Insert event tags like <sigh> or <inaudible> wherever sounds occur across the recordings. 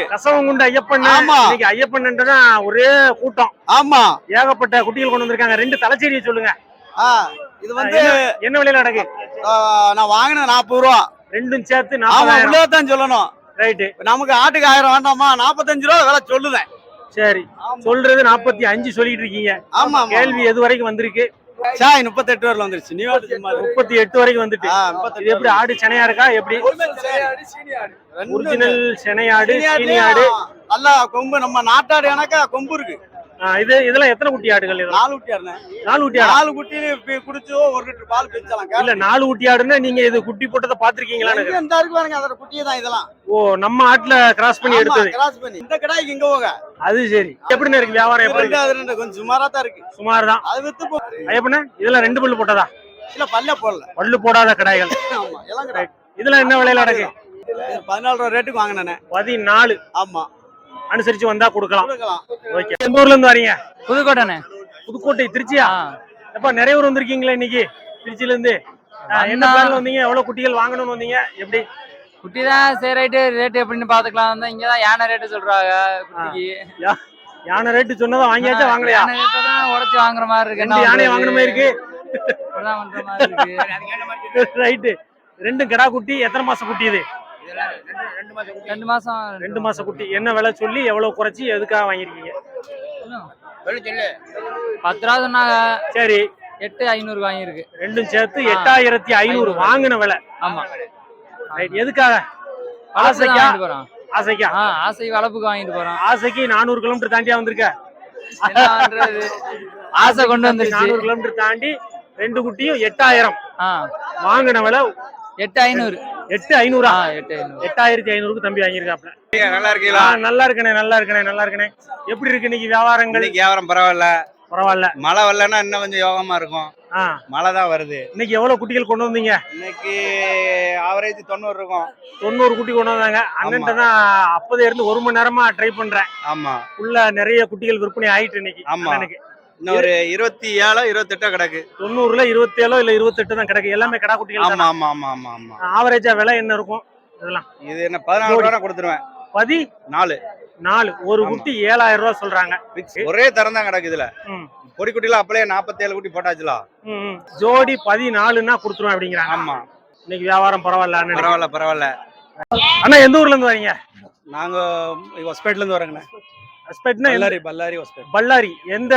கசவங்குண்டு ஐயப்பன். இன்னைக்கு ஐயப்பன் ஒரே கூட்டம். ஆமா. ஏகப்பட்ட குட்டிகள் கொண்டு வந்திருக்காங்க. ரெண்டு தலைச்சேரியை சொல்லுங்க. இது வந்து என்ன விலையில அடகு ஆ, நான் வாங்கினது நாற்பது ரூபா. ரெண்டும் சேர்த்து நாற்பதாயிரம். சொல்லணும். ரைட்டு. நமக்கு ஆட்டுக்கு ஆயிரம் வேண்டாமா? நாற்பத்தஞ்சு ரூபா விலை சொல்லுதேன். சரி. சொல்றது நாற்பத்தி அஞ்சு சொல்லிட்டு இருக்கீங்க. ஆமா. கேள்வி எது வரைக்கும் வந்திருக்கு? சாய் முப்பத்தெட்டு வரல வந்துருச்சு. நீ வாட்டு சும்மா இரு. முப்பத்தி எட்டு வரைக்கும் வந்துட்டு. ஆ, இது 38 எப்படி ஆடு செனையா இருக்கா? எப்படி? ஒரிஜினல் செனையாடு சீனி சீனி ஆடு. ஆடு நல்லா கொம்பு. நம்ம நாட்டாடு எனக்கா கொம்பு இருக்கு. இது இதெல்லாம் எத்தனை குட்டி ஆடுகள் நாலு குட்டி ஆடுனேன் நாலு குட்டி ஆடு? நாலு குட்டி குடிச்சு ஒரு லிட்டர் பால் பிரிச்சலாம் இல்ல நாலு குட்டி ஆடுன்னா நீங்க இது குட்டி போட்டதை பாத்திருக்கீங்களான்னு இந்த இருக்கு பாருங்க அதோட குட்டியே தான் இதெல்லாம். ஓ நம்ம ஆட்டுல கிராஸ் பண்ணி எடுத்தது. கிராஸ் பண்ணி. இந்த கடாய்க்கு இங்க போக. அது சரி. எப்படின்னு இருக்கு வியாபாரம் எப்படி அது கொஞ்சம் சுமாரா தான் இருக்கு. சுமார் தான். அது வித்து போ இதெல்லாம் ரெண்டு பல்லு போட்டதா? இல்ல பல்ல போடல. பல்லு போடாத கடாய்கள். ஆமா இதெல்லாம் என்ன விலையில அடக்கு பதினாலு ரூபா ரேட்டுக்கு வாங்கினேன் பதினாலு. ஆமா. அனுசரிச்சு வந்தா கொடுக்கலாம். கொடுக்கலாம். ஓகே எந்த ஊர்ல இருந்து வரீங்க? புதுக்கோட்டைண்ணே. புதுக்கோட்டை திருச்சியா? எப்ப நிறைய ஊர் வந்திருக்கீங்களா இன்னைக்கு? திருச்சியில இருந்து. என்ன பிளான்ல வந்தீங்க? எவ்வளவு குட்டிகள் வாங்கணும்னு வந்தீங்க? எப்படி? குட்டி தான் சரி ரைட்டு ரேட்டு எப்படின்னு பாத்துக்கலாம் வந்தா இங்க தான் யானை ரேட்டு சொல்றாங்க குட்டிக்கு. யா- யானை ரேட்டு சொன்னதா வாங்கியாச்சா வாங்கலையா? உடைச்சு வாங்குற மாதிரி இருக்கு. ரெண்டு யானை பண்ற மாதிரி இருக்கு. <laughs> ரைட்டு ரெண்டும் கிடா குட்டி எத்தனை மாசம் குட்டி இது? ரெண்டு மாசம் ரெண்டு மாச குட்டி. என்ன விலை சொல்லி எவ்வளவு குறைச்சி எதுக்காக வாங்கிருக்கீங்க பத்து ரூபா சொன்னாங்க. சரி. எட்டு ஐநூறு வாங்கியிருக்கு. ரெண்டும் சேர்த்து. எட்டாயிரத்தி ஐநூறு வாங்கின விலை. ஆமா. ரைட் எதுக்காக? ஆசைக்கா? ஆசைக்கா? ஆ ஆசை வளர்ப்புக்கு வாங்கிட்டு போறோம். ஆசைக்கு நானூறு கிலோமீட்டர் தாண்டியா வந்திருக்க? ஆசை கொண்டு வந்துருச்சு. நானூறு கிலோமீட்டர் தாண்டி ரெண்டு குட்டியும் எட்டாயிரம். வாங்கின விலை எட்டு ஐநூறு. எட்டு ஐநூறா? எட்டாயிரத்தி ஐநூறுக்கு தம்பி வாங்கியிருக்காப்ல நல்லா இருக்கீங்களா? நல்லா இருக்கனே நல்லா இருக்கனே நல்லா இருக்கனே எப்படி இருக்கு இன்னைக்கு வியாபாரங்கள்? இன்னைக்கு வியாபாரம் பரவாயில்ல. பரவாயில்ல. மழை வரலன்னா இன்னும் கொஞ்சம் யோகமா இருக்கும். மழை தான் வருது. இன்னைக்கு எவ்வளவு குட்டிகள் கொண்டு வந்தீங்க? இன்னைக்கு ஆவரேஜ் தொண்ணூறு இருக்கும். தொண்ணூறு குட்டி கொண்டு வந்தாங்க. அண்ணன்ட்ட தான் அப்பதே இருந்து ஒரு மணி நேரமா ட்ரை பண்றேன். ஆமா. உள்ள நிறைய குட்டிகள் விற்பனை ஆயிட்டு இன்னைக்கு. ஆமா. அண்ணனுக்கு. இன்னும் ஒரு இருபத்தி ஏழோ இருபத்தெட்டோ கிடக்கு. தொண்ணூறுல இருபத்தி ஏழோ இல்ல இருபத்தெட்டு தான் கிடக்கு. எல்லாமே கடா குட்டிகள் ஆமா ஆமா ஆமா ஆமா. ஆமா ஆவரேஜா விலை என்ன இருக்கும்? இதெல்லாம். இது என்ன பதினாலு ரூபா கொடுத்துருவேன். பதி? நாலு. நாலு. ஒரு. குட்டி ஏழாயிரம் ரூபாய் சொல்றாங்க. ஒரே தரம் தான் கிடக்கு இதுல. பொடி குட்டில அப்படியே நாற்பத்தேழு குட்டி போட்டாச்சுல. ம், ம். ஜோடி பதினாலுன்னா கொடுத்துருவேன் அப்படிங்கிறாங்க. ஆமா. இன்னைக்கு வியாபாரம் பரவாயில்ல. பரவாயில்ல பரவாயில்ல. அண்ணா எந்த ஊர்ல இருந்து வரீங்க? நாங்க ஹாஸ்பிட்டல் இருந்து வரோங்கண்ணே. எந்த- பல்லாரி பல்லாரி ஹாஸ்பிட்டல். பல்லாரி எந்த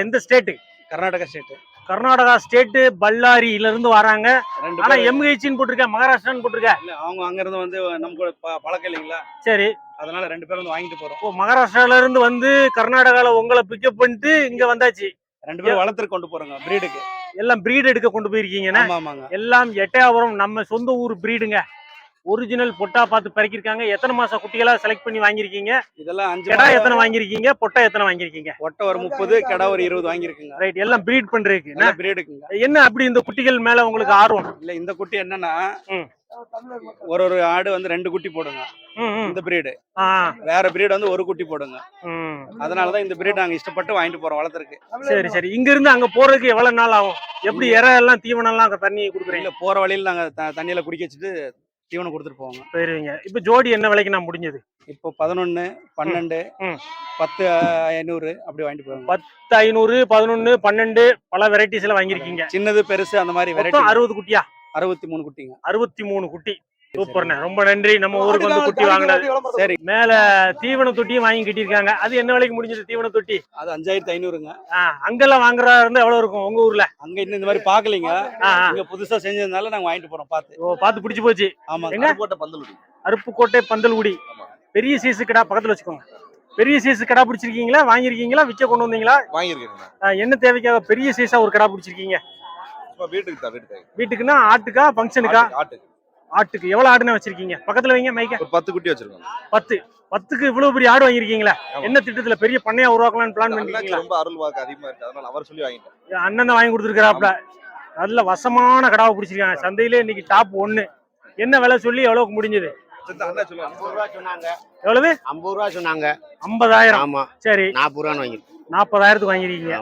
எந்த state Karnataka state Karnataka state பல்லாரியில இருந்து வராங்க ஆனா பேரும் எம்ஹெச்சின்னு போட்டிருக்க மகாராஷ்டிரான்னு போட்டிருக்க இல்ல அவங்க அங்க இருந்து வந்து நம்ம பழக்கம் இல்லைங்களா? சரி. அதனால ரெண்டு பேரும் வந்து வாங்கிட்டு போறோம். ஓ மகாராஷ்டிரால இருந்து வந்து கர்நாடகால உங்களை பிக்கப் பண்ணிட்டு இங்க வந்தாச்சு. ரெண்டு பேரும் வளர்த்துட்டு கொண்டு போறோங்க பிரீடுக்கு எல்லாம் பிரீட் எடுக்க கொண்டு போயிருக்கீங்கன்னா எல்லாம் எட்டயபுரம் நம்ம சொந்த ஊர் பிரீடுங்க ஒரிஜினல் பொட்டா பார்த்து பறிக்கிருக்காங்க எத்தனை மாசம் குட்டிகளா செலக்ட் பண்ணி வாங்கியிருக்கீங்க? இதெல்லாம் அஞ்சு கெடா எத்தனை வாங்கியிருக்கீங்க? பொட்டா எத்தனை வாங்கியிருக்கீங்க? ஒட்டை ஒரு முப்பது கடை ஒரு இருபது வாங்கியிருக்குங்க. ரைட் எல்லாம் பிரீட் பண்றதுக்கு பிரீடுக்குங்க என்ன அப்படி இந்த குட்டிகள் மேல உங்களுக்கு ஆர்வம்? இல்ல இந்த குட்டி என்னன்னா. ஒரு ஒரு ஆடு வந்து ரெண்டு குட்டி போடுங்க. இந்த பிரீடு வேற பிரீடு வந்து ஒரு குட்டி போடுங்க. அதனாலதான் இந்த பிரீடு நாங்க இஷ்டப்பட்டு வாங்கிட்டு போறோம் வளர்த்துருக்கு சரி சரி. இங்க இருந்து அங்க போறதுக்கு எவ்வளவு நாள் ஆகும்? எப்படி இறை எல்லாம் தீவனம் எல்லாம் தண்ணி கொடுக்குறீங்க? போற வழியில நாங்க தண்ணியில குடிக்க வச்சுட்டு தீவனம் கொடுத்துட்டு போவோங்க. போயிருவீங்க இப்ப ஜோடி என்ன விலைக்கு நான் முடிஞ்சது? இப்போ பதினொன்னு பன்னெண்டு ம். பத்து ஐநூறு அப்படி வாங்கிட்டு போவாங்க. பத்து ஐநூறு பதினொன்னு பன்னெண்டு பல வெரைட்டிஸ்ல வாங்கியிருக்கீங்க. சின்னது பெருசு அந்த மாதிரி வெரைட்டி மொத்தம் அறுபது குட்டியா? அறுபத்தி மூணு குட்டிங்க. அறுபத்தி மூணு குட்டி. சூப்பர்ண்ணே. ரொம்ப நன்றி. நம்ம ஊருக்கு வந்து குட்டி வாங்கினது. சரி. மேல தீவன தொட்டியும் வாங்கி கட்டியிருக்காங்க. அது என்ன விலைக்கு முடிஞ்சது தீவன தொட்டி? அது அஞ்சாயிரத்தி ஐநூறுங்க. அங்கெல்லாம் வாங்குறதா இருந்தா எவ்வளவு இருக்கும் உங்க ஊர்ல? அங்க இன்னும் இந்த மாதிரி பாக்கலீங்க. இங்க புதுசா செஞ்சதுனால நாங்க வாங்கிட்டு போறோம் பார்த்து. ஓ பார்த்து பிடிச்சு போச்சு. ஆமாங்க எங்க? போட்ட பந்தலுடி அருப்புக்கோட்டை பந்தல்குடி. பெரிய சீசு கடா பக்கத்துல வச்சுக்கோங்க. பெரிய சீசு கடா பிடிச்சிருக்கீங்களா? வாங்கியிருக்கீங்களா? விற்க கொண்டு வந்தீங்களா? வாங்கியிருக்கேன் ஆ, என்ன தேவைக்காக பெரிய சீஸா ஒரு கடா பிடிச்சிருக்கீங்க? வீட்டுக்கு வீட்டுக்குன்னா ஆட்டுக்கா ஃபங்க்ஷனுக்கா ஆட்டுக்கு, ஆட்டுக்கு எவ்வளவு ஆடுனா வச்சிருக்கீங்க? பக்கத்துல வைங்க மைக்க ஒரு பத்து குட்டி வச்சிருக்கோம். பத்து. பத்துக்கு இவ்வளவு பெரிய ஆடு வாங்கியிருக்கீங்களா? ஆமா. என்ன திட்டத்துல பெரிய பண்ணையா உருவாக்கலாம்னு பிளான் அண்ணாச்சி பண்ணிருக்கீங்களா? ரொம்ப அருள் வாக்கு அதிகமா இருக்கு. அதனால அவர் சொல்லி வாங்கிட்டேன். அண்ணன் தான் வாங்கி கொடுத்துருக்காப்ல நல்ல வசமான கடாவை பிடிச்சிருக்காங்க. சந்தையிலே இன்னைக்கு டாப் ஒன்னு என்ன விலை சொல்லி எவ்வளவுக்கு முடிஞ்சது? எவ்வளவு? ஐம்பது ரூபா சொன்னாங்க. ஐம்பதாயிரம். ஆமா. சரி. நாற்பது ரூபான்னு வாங்கிருக்கோம் நாற்பதாயிரத்துக்கு வாங்கிருக்கீங்க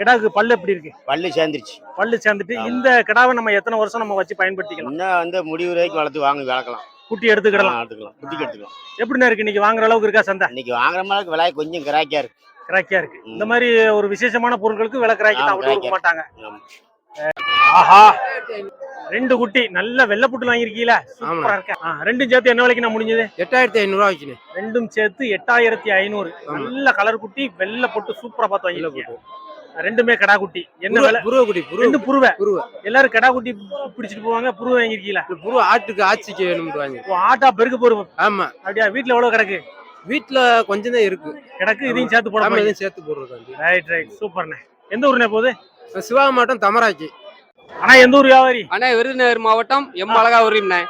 ஆமா கிடாவுக்கு பல்லு எப்படி இருக்கு? பல்லு சேர்ந்துருச்சு. பல்லு சேர்ந்துட்டு. இந்த கிடாவை நம்ம எத்தனை வருஷம் நம்ம வச்சு பயன்படுத்திக்கலாம்? இன்னும் வந்து முடிவு வரைக்கும் வளர்த்து வாங்கி வளர்க்கலாம். குட்டி எடுத்துக்கிடலாம். எடுத்துக்கலாம். குட்டிக்கு எடுத்துக்கலாம். எப்படிண்ணா இருக்கு? இன்னைக்கு வாங்குற அளவுக்கு இருக்கா சந்தை? இன்னைக்கு வாங்குற மாதிரி விலை கொஞ்சம் கிராக்கியா இருக்கு. கிராக்கியா இருக்கு. இந்த மாதிரி ஒரு விசேஷமான பொருட்களுக்கு விலை கிராக்கி தான் விட்டு கொடுக்க. மாட்டாங்க. ஆஹா. ரெண்டு குட்டி நல்ல வெள்ளைப்புட்டு வாங்கிருக்கீல சூப்பரா இருக்கா? ஆ, ரெண்டும் சேர்த்து என்ன விலைக்கு நான் முடிஞ்சது? எட்டாயிரத்தி ஐநூறுவா வச்சுனே. ரெண்டும் சேர்த்து எட்டாயிரத்தி ஐநூறு. நல்ல கலர் குட்டி வெள்ளை போட்டு சூப்பரா பார்த்து வாங்கிருக்கீங்க ரெண்டுமே கடா குட்டி என்ன விலை? புருவ குடி புருவ ரெண்டு புருவை. புருவ. எல்லாரும் கடா குட்டி பிடிச்சிட்டு போவாங்க புருவை வாங்கிருக்கீங்களா? புருவ ஆட்டுக்கு ஆட்சிக்கு வேணும்னு வாங்கி ஓ, ஆட்டா பெருக்க போறோம் ஆமா. அப்படியா? வீட்டுல எவ்வளவு கிடக்கு? வீட்டுல கொஞ்சம் தான் இருக்கு. கிடக்கு இதையும் சேர்த்து போட ஆமா போறீங்க. இதையும் சேர்த்து போடுறது ரைட் ரைட் சூப்பர்ண்ணே. எந்த ஊர்ண்ணே போகுது? சிவகங்கை மாவட்டம் தமராக்கி ஆனா எந்த ஊர் வியாபாரி? அண்ணா விருதுநகர் மாவட்டம் எம் அழகா உரிம்ண்ணே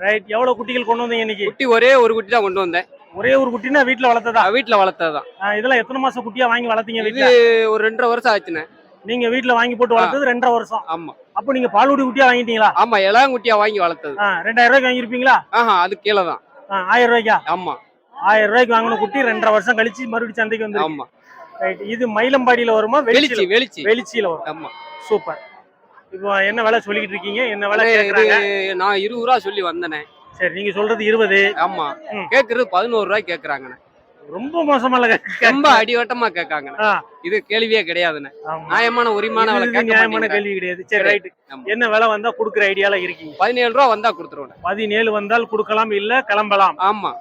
ரைட் எவ்வளவு குட்டிகள் கொண்டு வந்தீங்க இன்னைக்கு? குட்டி ஒரே ஒரு குட்டி தான் கொண்டு வந்தேன். ஒரே ஒரு குட்டினா வீட்டுல வளர்த்ததா? வீட்டுல வளர்த்ததுதான் இதெல்லாம் எத்தனை மாசம் குட்டியா வாங்கி வளர்த்தீங்க வீட்டுல ஒரு ரெண்டரை வருஷம் ஆச்சுண்ணே. நீங்க வீட்டுல வாங்கி போட்டு வளர்த்தது ரெண்டரை வருஷம். ஆமா. அப்ப நீங்க பால்குடி குட்டியா வாங்கிட்டீங்களா? ஆமா இளங்குட்டியா வாங்கி வளர்த்தது. ரெண்டாயிரம் ரூபாய்க்கு வாங்கிருப்பீங்களா ஆஹா அது கீழே தான். ஆயிரம் ரூபாய்க்கா? ஆமா. ஆயிரம் ரூபாய்க்கு வாங்கின குட்டி ரெண்டரை வருஷம் கழிச்சு மறுபடியும் சந்தைக்கு வந்து ஆமா. ரைட் இது மயிலம்பாடியில வருமா வெளிச்சி வெளிச்சி வெளிச்சி. வெளிச்சியில வரும். ஆமா. சூப்பர். இப்போ என்ன விலை சொல்லிக்கிட்டு இருக்கீங்க? என்ன விலை நான் இருபது ரூபா சொல்லி வந்தேனே. சரி நீங்க சொல்றது இருபது ஆமா. கேக்குறது பதினோரு ரூபாய் கேக்குறாங்கண்ணே ரொம்ப மோசமா ரொம்ப அடிவட்டமா ஆ. இது கேள்வியே கிடையாதுண்ணே ஆமா. நியாயமான உரிமான நியாயமான. கேள்வி கிடையாது சரி. ரைட். என்ன விலை வந்தா குடுக்குற ஐடியால இருக்கீங்க பதினேழு ரூபா வந்தா கொடுத்துருவேன் பதினேழு வந்தால் கொடுக்கலாம் இல்ல கிளம்பலாம் ஆமா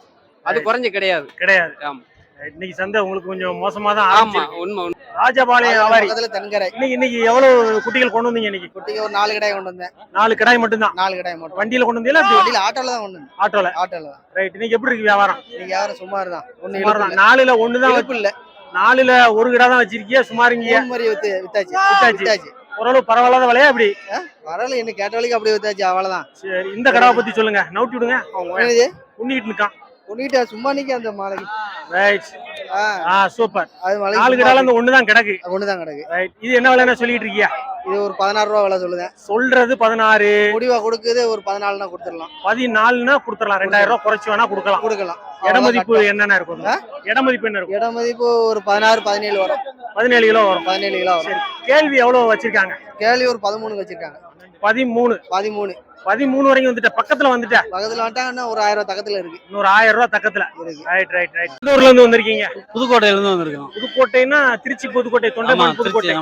அது குறைஞ்ச கிடையாது கிடையாது ஆமா. இன்னைக்கு சந்தை உங்களுக்கு கொஞ்சம் மோசமா தான் ஆமா. உண்மை உண்மை. ராஜபாளையம் வியாபாரி பக்கத்துல தென்கரை. இன்னைக்கு இன்னைக்கு எவ்வளவு குட்டிகள் கொண்டு வந்தீங்க இன்னைக்கு? குட்டிக்கு ஒரு நாலு கடாய் கொண்டு வந்தேன். நாலு கடாய் மட்டும்தான்? நாலு கடாய் மட்டும். வண்டியில கொண்டு வந்தீங்களா? வண்டியில ஆட்டோல தான் கொண்டு வந்தேன். ஆட்டோல? ஆட்டோல தான். ரைட் இன்னைக்கு எப்படி இருக்கு வியாபாரம்? நீங்க யாரும் சுமார் தான் ஒண்ணு சுமார் இழுப்பு தான். நாலுல இழுப்பு இல்ல. நாலுல ஒரு கிடா தான் வச்சிருக்கிய? சுமாருங்க மாதிரி வித்து வித்தாச்சு. வித்தாச்சு. வித்தாச்சு. ஓரளவு பரவாயில்லாத விலையா அப்படி வரல என்ன கேட்ட வழிக்கு அப்படியே வித்தாச்சு. அவ்வளவுதான். சரி இந்த கடாவை பத்தி சொல்லுங்க. நவுட்டி விடுங்க. உண்ணிட்டு இருக்கான் உன்னிட்ட சும்மா நிக்க அந்த மாலைக்கு ரைட் ஆ, சூப்பர். அது நாலு மலைக்கு கிடால அந்த ஒண்ணுதான் கிடக்கு. ஒண்ணுதான் கிடக்கு. ரைட் இது என்ன விலைன்னு சொல்லிட்டு இருக்கியா? இது ஒரு பதினாறு ரூபா விலை சொல்லுதேன். சொல்றது பதினாறு. முடிவா கொடுக்குது ஒரு பதினாலுனா கொடுத்துடலாம். பதினாலுன்னா கொடுத்துடலாம். ரெண்டாயிரம் ரூபாய் குறைச்சு வேணா கொடுக்கலாம். கொடுக்கலாம். இட அவ்வளவுதான் மதிப்பு கட்டணம். என்னென்ன இருக்கும்? ஆ? இட மதிப்பு என்ன இருக்கும்? இட மதிப்பு ஒரு பதினாறு பதினேழு வரும். பதினேழு கிலோ வரும். பதினேழு கிலோ வரும். கேள்வி எவ்வளவு வச்சிருக்காங்க? கேள்வி ஒரு பதிமூணு வச்சிருக்காங்க. பதிமூணு. பதிமூணு. பதிமூணு வரைக்கும் வந்துட்ட பக்கத்துல வந்துட்ட பக்கத்துல வந்துட்டாங்கன்னா ஒரு ஆயிரம் ரூபா பக்கத்துல இருக்கு. இன்னொரு ஆயிரம் ரூபாய் பக்கத்துல இருக்கு. ரைட் ரைட் ரைட் எந்த ஊர்ல இருந்து வந்திருக்கீங்க? புதுக்கோட்டையில இருந்து வந்திருக்கோம். புதுக்கோட்டைன்னா திருச்சி புதுக்கோட்டை தொண்டைமான் புதுக்கோட்டை.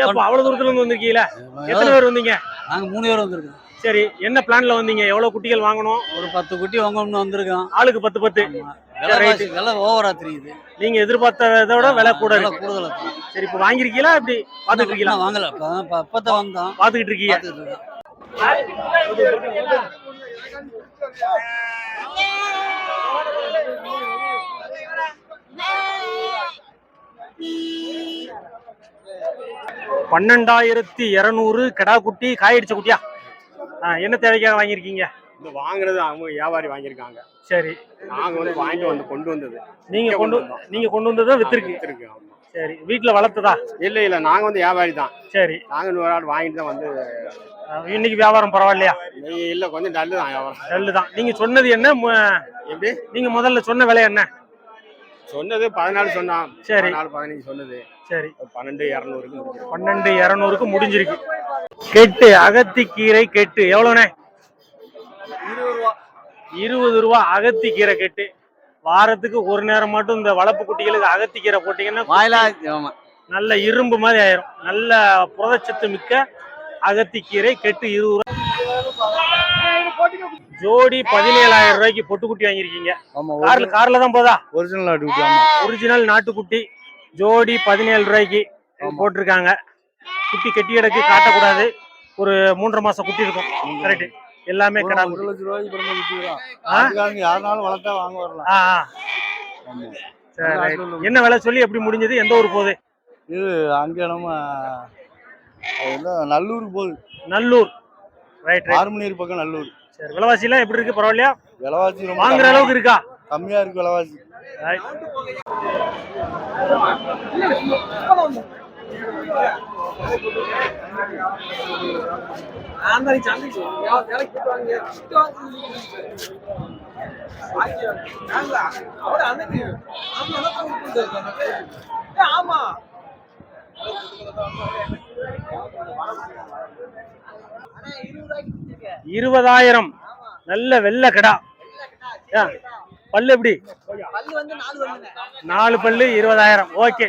அப்ப அவ்வளவு தூரத்துல இருந்து வந்திருக்கீங்களா? எத்தனை பேர் வந்தீங்க? நாங்க மூணு பேர் வந்திருக்கோம். சரி என்ன பிளான்ல வந்தீங்க? எவ்வளவு குட்டிகள் வாங்கணும்? ஒரு பத்து குட்டி வாங்கணும்னு வந்திருக்கோம். ஆளுக்கு பத்து பத்து. விலை ஓவரா தெரியுது. நீங்க எதிர்பார்த்ததை விட விலை கூட கூடுதலா. சரி இப்ப வாங்கிருக்கீங்களா? இப்படி பாத்துட்டு இருக்கீங்களா? இன்னும் வாங்கல. இப்ப- இப்ப- இப்பதான் வந்தோம். பாத்துக்கிட்டு இருக்கீங்க. பன்னெண்டாயிரத்தி இருநூறு கிடா குட்டி காயடிச்ச குட்டியா? என்ன தேவைக்காக வாங்கியிருக்கீங்க? இந்த வாங்குறது அவங்க வியாபாரி வாங்கியிருக்காங்க. சரி. நாங்க வந்து வாங்கிட்டு வந்து கொண்டு வந்தது. நீங்க கொண்டு. நீங்க கொண்டு வந்தது வித்திருக்கு. சரி. வீட்டுல வளர்த்ததா? இல்ல இல்ல. நாங்க வந்து வியாபாரி தான். சரி. நாங்க நூறு ஆள் வாங்கிட்டு தான் வந்து இன்னைக்கு வியாபாரம் பரவாயில்லையா? இல்ல கொஞ்சம் டல்லு தான் வியாபாரம். டல்லு தான். நீங்க சொன்னது என்ன? எப்படி? நீங்க முதல்ல சொன்ன விலை என்ன? சொன்னது பதினாலு சொன்னான். சரி. பதினாலு பதினஞ்சு சொன்னது. சரி. பன்னெண்டு இரநூறுக்கு முடிஞ்சிருக்கு. பன்னெண்டு இருநூறுக்கு முடிஞ்சிருக்கு. கெட்டு அகத்திக்கீரை கெட்டு. எவ்வளவுண்ணே? இருபது ரூபா. அகத்திக்கீரை கெட்டு. வாரத்துக்கு ஒரு நேரம் மட்டும் இந்த வளர்ப்பு குட்டிகளுக்கு அகத்திக்கீரை போட்டீங்கன்னா நல்ல இரும்பு மாதிரி ஆயிரும். நல்ல புரதச்சத்து மிக்க அகத்திக்கீரை கெட்டு இருபது ரூபா. ஜோடி பதினேழாயிரம் ரூபாய்க்கு பொட்டுக்குட்டி வாங்கியிருக்கீங்க. ஆமா கார்ல கார்ல தான் போதா? ஒரிஜினல் ஆமா. ஒரிஜினல் நாட்டுக்குட்டி. ஜோடி பதினேழு ரூபாய்க்கு போட்டிருக்காங்க. குட்டி கெட்டி கிடக்கு காட்டக்கூடாது. ஒரு மூன்றரை மாசம் குட்டி இருக்கும். கரெக்ட் எல்லாமே கடா லட்சம் ரூபாய்க்கு யாருனாலும் வளர்த்தா வாங்க வரலாம். என்ன விலை சொல்லி எப்படி முடிஞ்சது? எந்த ஊர் போகுது? இது அங்க நம்ம நல்லூர் போகுது நல்லூர். ரைட் ரைட் ஆறுமணியூர் பக்கம் நல்லூர். சரி விலைவாசி எல்லாம் எப்படி இருக்கு? பரவாயில்லையா? விலைவாசி ரொம்ப வாங்குற அளவுக்கு இருக்கா? கம்மியா இருக்கு விலைவாசி. Right. இருபதாயிரம். நல்ல வெள்ளை கடா. பல்லு எப்படி? நாலு பல்லு இருபதாயிரம். ஓகே.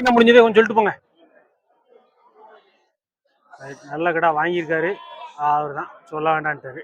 என்ன முடிஞ்சது? கொஞ்சம் சொல்லிட்டு போங்க. நல்ல கடா வாங்கியிருக்காரு. அவர் தான் சொல்ல வேண்டான்ட்டாரு.